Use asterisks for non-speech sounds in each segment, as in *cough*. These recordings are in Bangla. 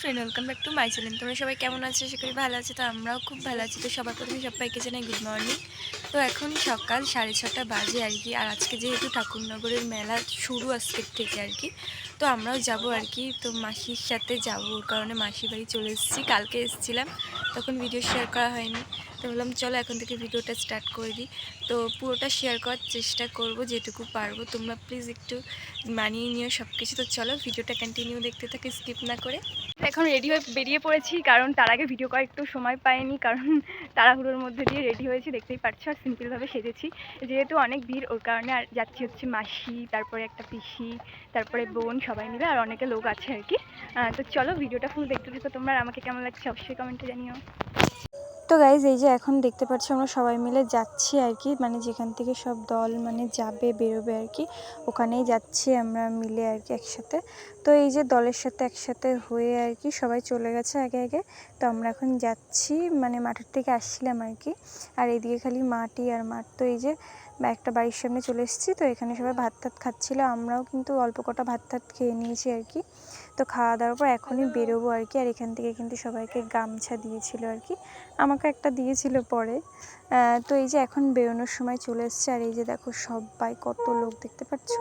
Friend, welcome back to my channel. তোমরা সবাই কেমন আছো? সেখানে ভালো আছে, তো আমরাও খুব ভালো আছি। তো সবার প্রথমে সবাইকে জানাই গুড মর্নিং তো এখন সকাল সাড়ে ছটা বাজে আর কি, আর আজকে যেহেতু ঠাকুরনগরের মেলা শুরু আজকের থেকে আর কি, তো আমরাও যাব আর কি। তো মাসির সাথে যাব, ওর কারণে মাসির বাড়ি চলে এসেছি। কালকে এসেছিলাম। তখন ভিডিও শেয়ার করা হয়নি। তো বললাম, চলো এখন থেকে ভিডিওটা স্টার্ট করে দিই। তো পুরোটা শেয়ার করার চেষ্টা করব যেটুকু পারব। তোমরা প্লিজ একটু মানিয়ে নিও সব কিছু তো চলো ভিডিওটা কন্টিনিউ দেখতে থাকে স্কিপ না করে। এখন রেডি হয়ে বেরিয়ে পড়েছি, কারণ তার আগে ভিডিও করার একটু সময় পাইনি, কারণ তাড়াহুড়োর মধ্যে দিয়ে রেডি হয়েছি। দেখতেই পাচ্ছ, আর সিম্পলভাবে সেজেছি। যেহেতু অনেক ভিড়, ওর কারণে আর যাচ্ছি হচ্ছে মাসি, তারপরে একটা পিসি, তারপরে বোন, সবাই মিলে, আর অনেকে লোক আছে আর কি। তো চলো ভিডিওটা ফুল দেখতে থাকো তোমরা আমাকে কেমন লাগছে অবশ্যই কমেন্টে জানিও। তো গাইজ এই যে এখন দেখতে পাচ্ছি আমরা সবাই মিলে যাচ্ছি আর কি। মানে যেখান থেকে সব দল মানে যাবে, বেরোবে আর কি, ওখানেই যাচ্ছি আমরা মিলে আর কি একসাথে। তো এই যে দলের সাথে একসাথে হয়ে আর কি সবাই চলে গেছে আগে আগে। তো আমরা এখন যাচ্ছি মানে মাঠের থেকে আসছিলাম আর কি। আর এদিকে খালি মাটি আর মাঠ। তো এই যে বা একটা বাড়ির সামনে চলে এসেছি, তো এখানে সবাই ভাত টাত খাচ্ছিল, আমরাও কিন্তু অল্প কটা ভাত টাত খেয়ে নিয়েছি আর কি। তো খাওয়া দাওয়ার পর এখনই বেরোবো আর কি, আর এখান থেকে কিন্তু সবাইকে গামছা দিয়েছিল আর কি, আমাকে একটা দিয়েছিল পরে। তো এই যে এখন বেরোনোর সময় চলে এসছে, আর এই যে দেখো সবাই কত লোক দেখতে পাচ্ছ?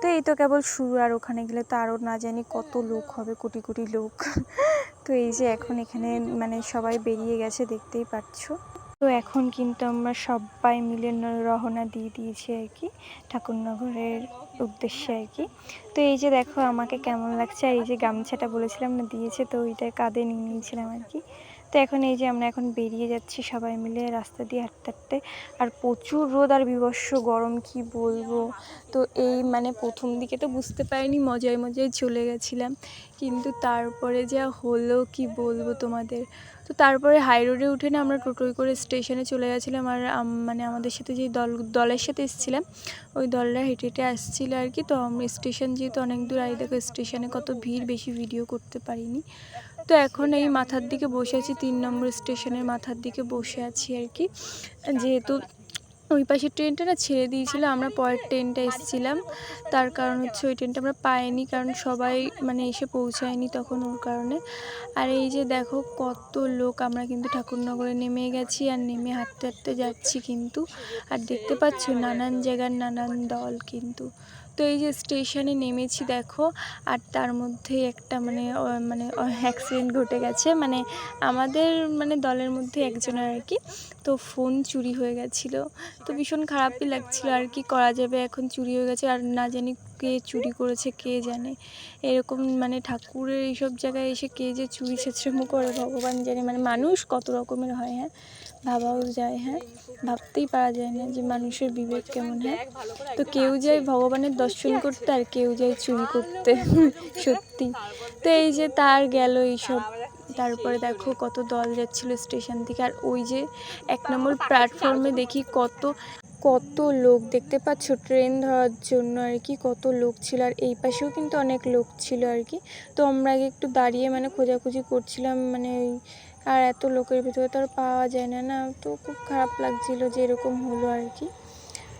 তো এই তো কেবল শুরু, আর ওখানে গেলে তো আরও না জানি কত লোক হবে, কোটি কোটি লোক। *laughs* তো এই যে এখন এখানে মানে সবাই বেরিয়ে গেছে, দেখতেই পাচ্ছ। তো এখন কিন্তু আমরা সবাই মিলে রহনা দিয়ে দিয়েছি আর কি, ঠাকুরনগরের উদ্দেশ্যে আর কি। তো এই যে দেখো আমাকে কেমন লাগছে, আর এই যে গামছাটা বলেছিলাম না দিয়েছে, তো ওইটা কাঁধে নিয়ে নিয়েছিলাম আর কি। তো এখন এই যে আমরা এখন বেরিয়ে যাচ্ছি সবাই মিলে রাস্তা দিয়ে হাঁটতে হাঁটতে। আর প্রচুর রোদ আর বিভৎস গরম কি বলব? তো এই মানে প্রথম দিকে তো বুঝতে পারিনি, মজায় মজায় চলে গেছিলাম। কিন্তু তারপরে যা হলো কি বলব তোমাদের? তো তারপরে হাই রোডে উঠে না আমরা টোটোয় করে স্টেশনে চলে গেছিলাম আর মানে আমাদের সাথে যে দল, দলের সাথে এসেছিলাম, ওই দলরা হেঁটে হেঁটে আসছিল আর কি। তো আমরা স্টেশন যেহেতু অনেক দূর আগে দেখো স্টেশনে কত ভিড়, বেশি ভিডিও করতে পারিনি। তো এখন এই মাথার দিকে বসে আছি, তিন নম্বর স্টেশনের মাথার দিকে বসে আছি আর কি। যেহেতু ওই পাশের ট্রেনটা না ছেড়ে দিয়েছিল, আমরা পরের ট্রেনটা এসেছিলাম। তার কারণ হচ্ছে ওই ট্রেনটা আমরা পাইনি, কারণ সবাই মানে এসে পৌঁছায়নি তখন ওর কারণে। আর এই যে দেখো কত লোক, আমরা কিন্তু ঠাকুরনগরে নেমে গেছি আর নেমে হাঁটতে হাঁটতে যাচ্ছি কিন্তু। আর দেখতে পাচ্ছ নানান জায়গার নানান দল কিন্তু। তো এই যে স্টেশনে নেমেছি দেখো, আর তার মধ্যে একটা মানে মানে অ্যাক্সিডেন্ট ঘটে গেছে। মানে আমাদের মানে দলের মধ্যে একজনের আর কি, তো ফোন চুরি হয়ে গেছিল। তো ভীষণ খারাপই লাগছিল, আর কি করা যাবে? এখন চুরি হয়ে গেছে, আর না জানি কে চুরি করেছে, কে জানে? এরকম মানে ঠাকুরের এইসব জায়গায় এসে কে যে চুরি ছেঁচড়ামো করে, ভগবান জানে। মানে মানুষ কত রকমের হয় হ্যাঁ? ভাবাও যায় হ্যাঁ? ভাবতেই পারা যায় না যে মানুষের বিবেক কেমন হ্যাঁ? তো কেউ যায় ভগবানের দর্শন করতে আর কেউ যায় চুরি করতে *laughs* সত্যি। তো এই যে তার গেল এইসব তারপরে দেখো কত দল যাচ্ছিল স্টেশন থেকে। আর ওই যে এক নম্বর প্ল্যাটফর্মে দেখি কত কত লোক দেখতে পাচ্ছ ট্রেন ধরার জন্য আর কি কত লোক ছিল। আর এই পাশেও কিন্তু অনেক লোক ছিল আর কি। তো আমরা আগে একটু দাঁড়িয়ে মানে খোঁজাখুঁজি করছিলাম মানে ওই আর এত লোকের ভিতরে তো আর পাওয়া যায় না না? তো খুব খারাপ লাগছিল যে এরকম হলো আর কি।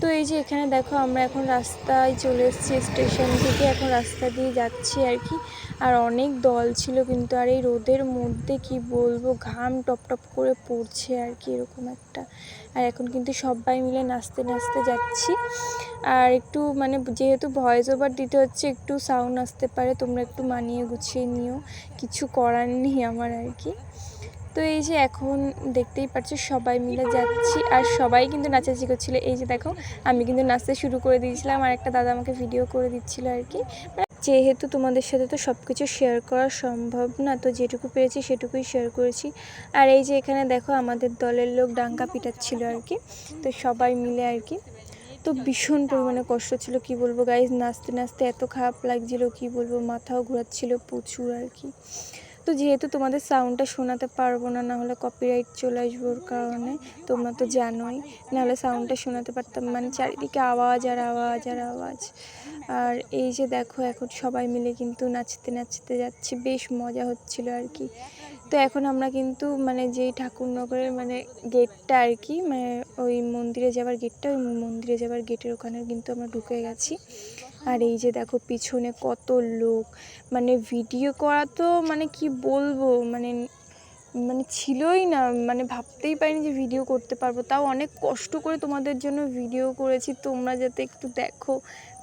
তো এই যে এখানে দেখো, আমরা এখন রাস্তায় চলে এসেছি স্টেশন থেকে। এখন রাস্তা দিয়ে যাচ্ছি আর কি। আর অনেক দল ছিল কিন্তু, আর এই রোদের মধ্যে কি বলব, ঘাম টপ টপ করে পড়ছে আর কি এরকম একটা। আর এখন কিন্তু সবাই মিলে নাচতে নাচতে যাচ্ছি। আর একটু মানে যেহেতু ভয়েস ওভার দিতে হচ্ছে, একটু সাউন্ড আসতে পারে। তোমরা একটু মানিয়ে গুছিয়ে নিও। কিছু করার নেই আমার আর কি। তো এই যে এখন দেখতেই পাচ্ছ, সবাই মিলে যাচ্ছি আর সবাই কিন্তু নাচানাচি করছিল। এই যে দেখো, আমি কিন্তু নাচতে শুরু করে দিয়েছিলাম আর একটা দাদা আমাকে ভিডিও করে দিচ্ছিল আর কি। যেহেতু তোমাদের সাথে তো সব কিছু শেয়ার করা সম্ভব না, তো যেটুকু পেরেছি সেটুকুই শেয়ার করেছি। আর এই যে এখানে দেখো, আমাদের দলের লোক ডাঙ্কা পিটাচ্ছিল আর কি, তো সবাই মিলে আর কি। তো ভীষণ পরিমাণে কষ্ট ছিল, কি বলব গাইজ নাচতে নাচতে এত খারাপ লাগছিল, কি বলব, মাথাও ঘোরাচ্ছিল প্রচুর আর কি। তো যেহেতু তোমাদের সাউন্ডটা শোনাতে পারব না, নাহলে কপিরাইট চলে আসব কারণে, তোমরা তো জানোই। নাহলে সাউন্ডটা শোনাতে পারতাম মানে চারিদিকে আওয়াজ আর আওয়াজ আর আওয়াজ। আর এই যে দেখো, এখন সবাই মিলে কিন্তু নাচতে নাচতে যাচ্ছি। বেশ মজা হচ্ছিল আর কি। তো এখন আমরা কিন্তু মানে যেই ঠাকুরনগরের মানে গেটটা আর কি মানে ওই মন্দিরে যাওয়ার গেটটা ওই মন্দিরে যাওয়ার গেটের ওখানে কিন্তু আমরা ঢুকে গেছি। আর এই যে দেখো, পিছনে কত লোক। মানে ভিডিও করা তো মানে কি বলব মানে মানে ছিলই না। মানে ভাবতেই পারিনি যে ভিডিও করতে পারব। তাও অনেক কষ্ট করে তোমাদের জন্য ভিডিও করেছি। তোমরা যাতে একটু দেখো।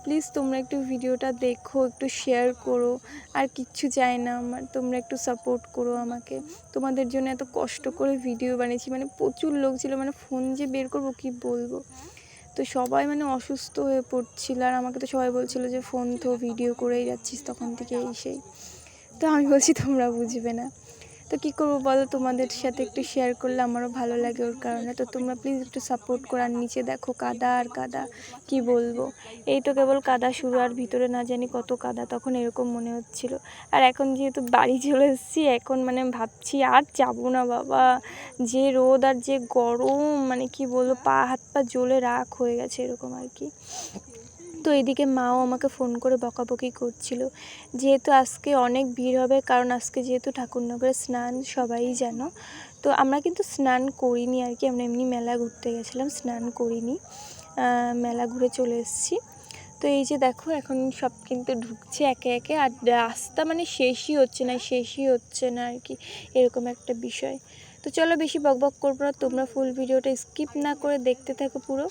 প্লিজ তোমরা একটু ভিডিওটা দেখো, একটু শেয়ার করো। আর কিচ্ছু চাই না আমার, তোমরা একটু সাপোর্ট করো আমাকে। তোমাদের জন্য এত কষ্ট করে ভিডিও বানিয়েছি মানে প্রচুর লোক ছিল মানে ফোন যে বের করব কি বলব? তো সবাই মানে অসুস্থ হয়ে পড়ছিল, আর আমাকে তো সবাই বলছিল যে ফোন তো ভিডিও করেই যাচ্ছিস তখন থেকে এই সেই। তো আমি বলছি তোমরা বুঝবে না। তো কী করব বলো? তোমাদের সাথে একটু শেয়ার করলে আমারও ভালো লাগে ওর কারণে। তো তোমরা প্লিজ একটু সাপোর্ট করো আর নিচে দেখো কাদা আর কাদা, কি বলব? এই তো কেবল কাদা শুরু আর ভিতরে না জানি কত কাদা, তখন এরকম মনে হচ্ছিল। আর এখন যেহেতু বাড়ি চলে এসেছি, এখন মানে ভাবছি আর যাব না বাবা। যে রোদ আর যে গরম মানে কি বলব, পা হাত পা জ্বলে রাখ হয়ে গেছে এরকম আর কি। তো এদিকে মাও আমাকে ফোন করে বকাবকি করছিল। যেহেতু আজকে অনেক ভিড় হবে, কারণ আজকে যেহেতু ঠাকুরনগরে স্নান সবাই জানো, তো আমরা কিন্তু স্নান করিনি আর কি, আমরা এমনি মেলা ঘুরতে গেছিলাম, স্নান করিনি। মেলা ঘুরে চলে এসেছি। তো এই যে দেখো, এখন সব কিন্তু ঢুকছে একে একে, আর রাস্তা মানে শেষই হচ্ছে না, শেষই হচ্ছে না আর কি, এরকম একটা বিষয়। তো চলো বেশি বকবক করব না, তোমরা ফুল ভিডিওটা স্কিপ না করে দেখতে থাকো পুরো।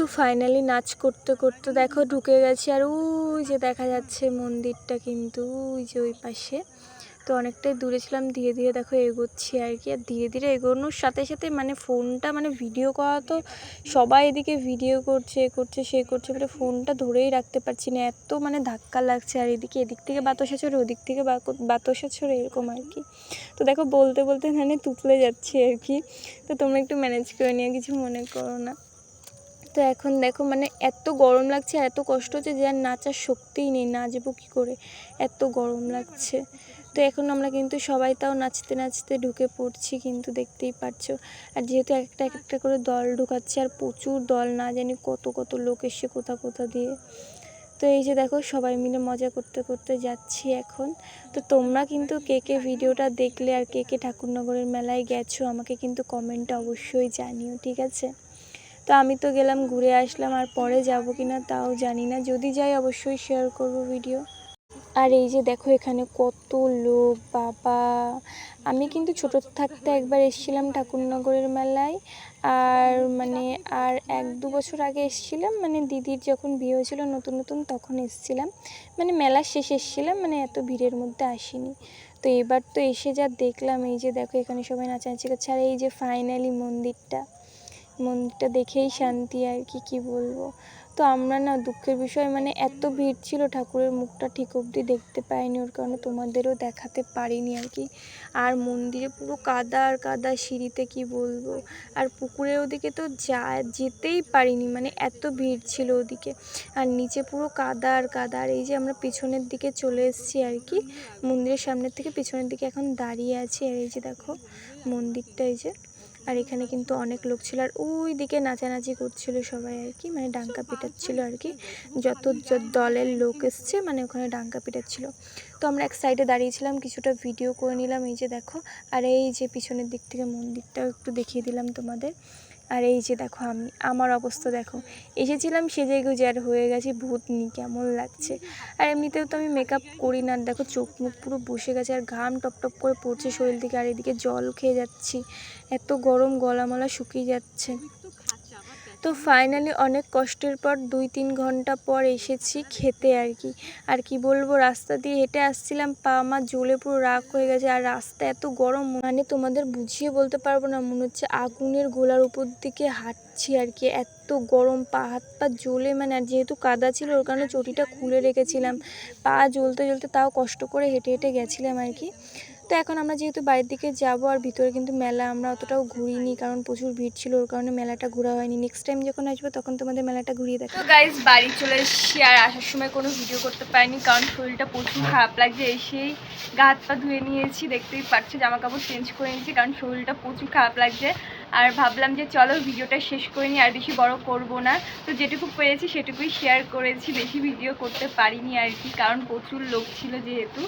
তো ফাইনালি নাচ করতে করতে দেখো ঢুকে গেছি আর ওই যে দেখা যাচ্ছে মন্দিরটা কিন্তু ওই যে ওই পাশে। তো অনেকটাই দূরে ছিলাম, ধীরে ধীরে দেখো এগোচ্ছি আর কি। আর ধীরে ধীরে এগোনোর সাথে সাথে মানে ফোনটা মানে ভিডিও করা তো সবাই এদিকে ভিডিও করছে, এ করছে, সে করছে মানে ফোনটা ধরেই রাখতে পারছি না। এত মানে ধাক্কা লাগছে আর এদিকে, এদিক থেকে বাতাসা ছড়ে ওদিক থেকে বাতাসা ছড়ে এরকম আর কি। তো দেখো বলতে বলতে মানে তুতলে যাচ্ছি আর কি। তো তোমরা একটু ম্যানেজ করে নিও, কিছু মনে করো না। তো এখন দেখো মানে এত গরম লাগছে আর এত কষ্ট হচ্ছে যে আর নাচার শক্তিই নেই, নাচবো কী করে? এত গরম লাগছে। তো এখন আমরা কিন্তু সবাই তাও নাচতে নাচতে ঢুকে পড়ছি কিন্তু দেখতেই পারছ। আর যেহেতু একটা একটা করে দল ঢুকাচ্ছে আর প্রচুর দল, না জানি কত কত লোক এসে কোথা কোথা দিয়ে। তো এই যে দেখো সবাই মিলে মজা করতে করতে যাচ্ছি এখন। তো তোমরা কিন্তু কে কে ভিডিওটা দেখলে আর কে কে ঠাকুরনগরের মেলায় গেছো আমাকে কিন্তু কমেন্টে অবশ্যই জানিও, ঠিক আছে? তো আমি তো গেলাম, ঘুরে আসলাম, আর পরে যাব কি না তাও জানি না। যদি যাই অবশ্যই শেয়ার করব ভিডিও আর এই যে দেখো এখানে কত লোক, বাবা। আমি কিন্তু ছোট থাকতে একবার এসেছিলাম ঠাকুরনগরের মেলায়। আর মানে আর এক দু বছর আগে এসেছিলাম মানে দিদির যখন বিয়ে হয়েছিল নতুন নতুন, তখন এসেছিলাম। মানে মেলার শেষে এসেছিলাম মানে এত ভিড়ের মধ্যে আসিনি। তো এবার তো এসে যা দেখলাম, এই যে দেখো এখানে সবাই নাচানাচি করছে, আর এই যে ফাইনালি মন্দিরটা। মন্দিরটা দেখেই শান্তি আর কি কি বলব? তো আমরা না দুঃখের বিষয় মানে এত ভিড় ছিল ঠাকুরের মুখটা ঠিক অবধি দেখতে পাইনি, ওর কারণে তোমাদেরও দেখাতে পারিনি আর কি। আর মন্দিরে পুরো কাদা আর কাদা সিঁড়িতে, কি বলব? আর পুকুরের ওদিকে তো যা, যেতেই পারিনি মানে এত ভিড় ছিল ওদিকে। আর নিচে পুরো কাদা আর কাদা, আর এই যে আমরা পিছনের দিকে চলে এসেছি আর কি, মন্দিরের সামনের থেকে পিছনের দিকে এখন দাঁড়িয়ে আছি। আর এই যে দেখো, মন্দিরটা এই যে আর এখানে কিন্তু অনেক লোক ছিল। আর ওই দিকে নাচানাচি করছিল সবাই আর কি মানে ডাঙ্কা পিটাচ্ছিল আর কি। যত দলের লোক এসছে মানে ওখানে ডাঙ্কা পিটাচ্ছিল। তো আমরা এক সাইডে দাঁড়িয়েছিলাম কিছুটা ভিডিও করে নিলাম, এই যে দেখো। আর এই যে পিছনের দিক থেকে মন্দিরটাও একটু দেখিয়ে দিলাম তোমাদের। আর এই যে দেখো আমি, আমার অবস্থা দেখো। এসেছিলাম সেজে গুজে আর হয়ে গেছে ভূত নি কেমন লাগছে। আর এমনিতেও তো আমি মেকআপ করি না দেখো চোখ মুখ পুরো বসে গেছে, আর ঘাম টপ টপ করে পড়ছে শরীর থেকে, আর এদিকে জল খেয়ে যাচ্ছি। এত গরম গলামলা শুকিয়ে যাচ্ছে। তো ফাইনালি অনেক কষ্টের পর দুই তিন ঘণ্টা পর এসেছি খেতে আর কি। আর কি বলব, রাস্তা দিয়ে হেঁটে আসছিলাম, পা আমার জ্বলে পুরো রাগ হয়ে গেছে। আর রাস্তা এত গরম মানে তোমাদের বুঝিয়ে বলতে পারব না, মনে হচ্ছে আগুনের গোলার উপর দিকে হাঁটছি আর কি। এত গরম, পা হাত পা জ্বলে মানে আর যেহেতু কাদা ছিল, ওর কারণে চটিটা খুলে রেখেছিলাম। পা জ্বলতে জ্বলতে তাও কষ্ট করে হেঁটে হেঁটে গেছিলাম আর কি। তো এখন আমরা যেহেতু বাড়ির দিকে যাব আর ভিতরে কিন্তু মেলা, আমরা অতটাও ঘুরিনি কারণ প্রচুর ভিড় ছিল, ওর কারণে মেলাটা ঘোরা হয়নি। নেক্সট টাইম যখন আসব তখন তোমাদের মেলাটা ঘুরিয়ে তো গাইজ বাড়ি চলে এসেছি আর আসার সময় কোনো ভিডিও করতে পারিনি কারণ শরীরটা প্রচুর খারাপ লাগছে। এসেই গা হাত পা ধুয়ে নিয়েছি, দেখতেই পাচ্ছ জামা কাপড় চেঞ্জ করে নিয়েছি কারণ শরীরটা প্রচুর খারাপ লাগছে। আর ভাবলাম যে চলো ভিডিওটা শেষ করে নিই, আর বেশি বড় করব না। তো যেটুকু পেরেছি সেটুকুই শেয়ার করেছি, বেশি ভিডিও করতে পারিনি আর কি, কারণ প্রচুর লোক ছিল যেহেতু।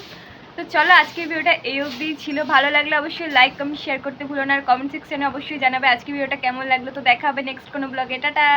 তো চলো আজকের ভিডিওটা এই অবধি ছিল। ভালো লাগলে অবশ্যই লাইক কমেন্ট শেয়ার করতে ভুলো না। আর কমেন্ট সেকশনে অবশ্যই জানাবে আজকের ভিডিওটা কেমন লাগল। তো দেখা হবে নেক্সট কোনো ব্লগে টাটা!